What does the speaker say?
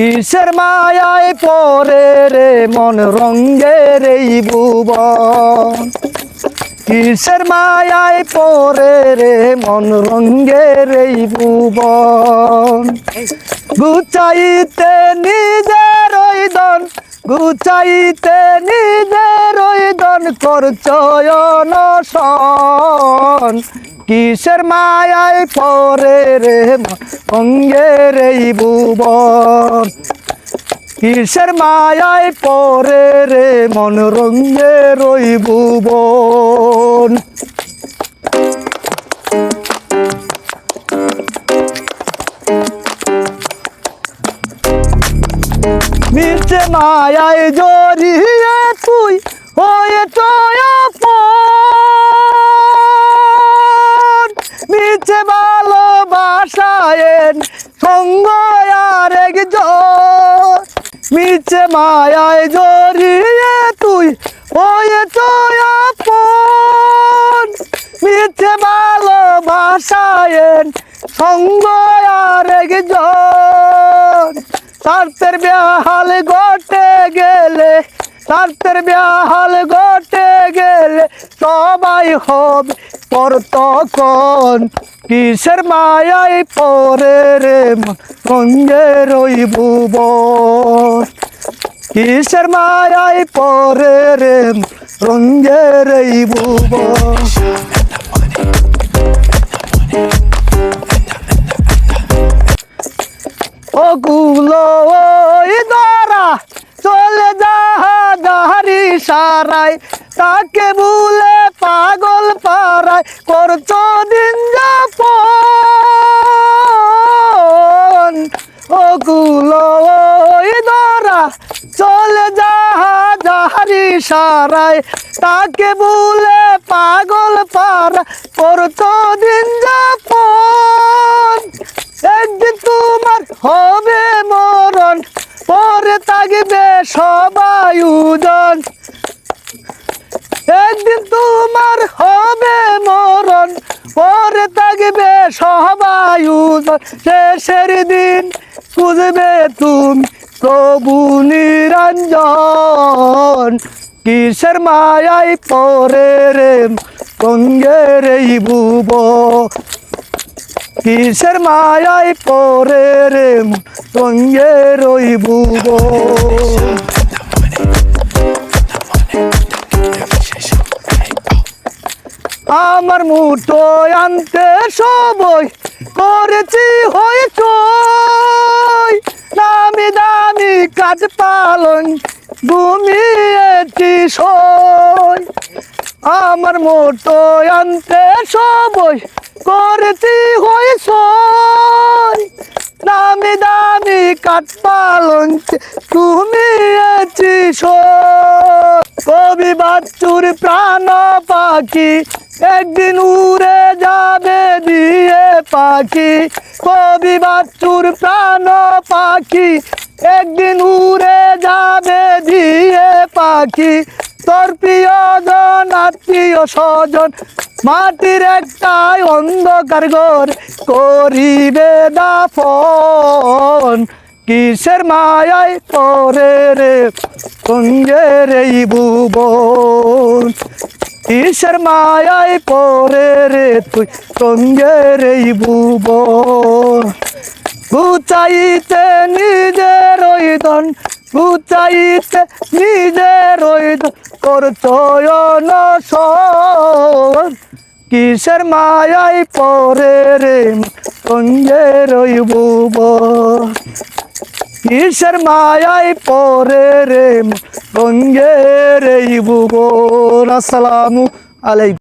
কিসের মায়ায় পরে রে মন রঙ্গের এই ভুবন? কিসের মায়ায় পরে রে মন রঙ্গের এই ভুবন? গুচাইতে নিজের ওই দন, গুচাইতে নিজের ওই দন করচয়ন কিসের মায়ায় পরে রে অঙ্গের এই ভুবন। কিসের মায়ায় পরে রে মন রঙ্গের ওই ভুবন। মিছে মায়ায় জড়িয়ে তুই হয়ে চয়াপন ভালোবাসায় সঙ্গ আর একজন মিছে মায়ায় জড়িয়ে তুই হয়ে চয়াপন মিছে ভালোবাসায় সঙ্গ আর একজন তারতের বেহাল গটে গেলে তারতের বেহাল গটে গেলে সবাই হবে পর তখন কিসের মায়াই পরে রে সঙ্গের ওই ভুবন কিসের মায়াই পরে রে রঙ্গের এই ভুবন ওগুলো ওই ধরা চলে যাহা যাহারি সারাই তাকে ভুলে পাগল পারায় করছ দিন যাপন। ওগুলো ধরা চলে যাহা যাহারি সারায়। তাকে বলে পাগল পারা করছ দিন যাপন একদিন তোমার হবে মরণ পরে থাকবে সবাই উদন একদিন তোমার হবে মরণ পরে থাকবে সবাই শেষের দিন খুঁজবে তুমি প্রভু নিরঞ্জন। কিসের মায়াই পরে রে কঙ্গের এই ভুব কিসের মায়াই পরে রে রঙ্গের ওই ভুব আমার মুঠো আনতে সবই করেছি হইচই। নামি দামি কাজ পালন ঘুমিয়েছি সই। আমার মোটো আনতে সবই করেছি হইচই। নামি দামি কাঠ পালন ঘুমিয়েছি সই। কবি বাচ্চুর প্রাণ পাখি একদিন উড়ে যাবে দিয়ে পাখি, কবি বাচ্চুর প্রাণ পাখি। একদিন উড়ে যাবে দিয়ে পাখি, তোর প্রিয়জন আত্মীয় স্বজন। মাটির একটাই অন্ধকার ঘর, করিবে দাফন। কিসের মায়াই পরে রে সঙ্গের এই ভুবন? কিসের মায়াই পরে রে তুই সঙ্গের এই ভুবন গুচাইতে নিজের দন গুচাইতে নিজের দন তোর চয়ন কিসের মায়াই পরে রে সঙ্গের ওই ভুবন কিসের মায়াই পরে রে গঙ্গের এই ভুবন আসসালামু আলাইকুম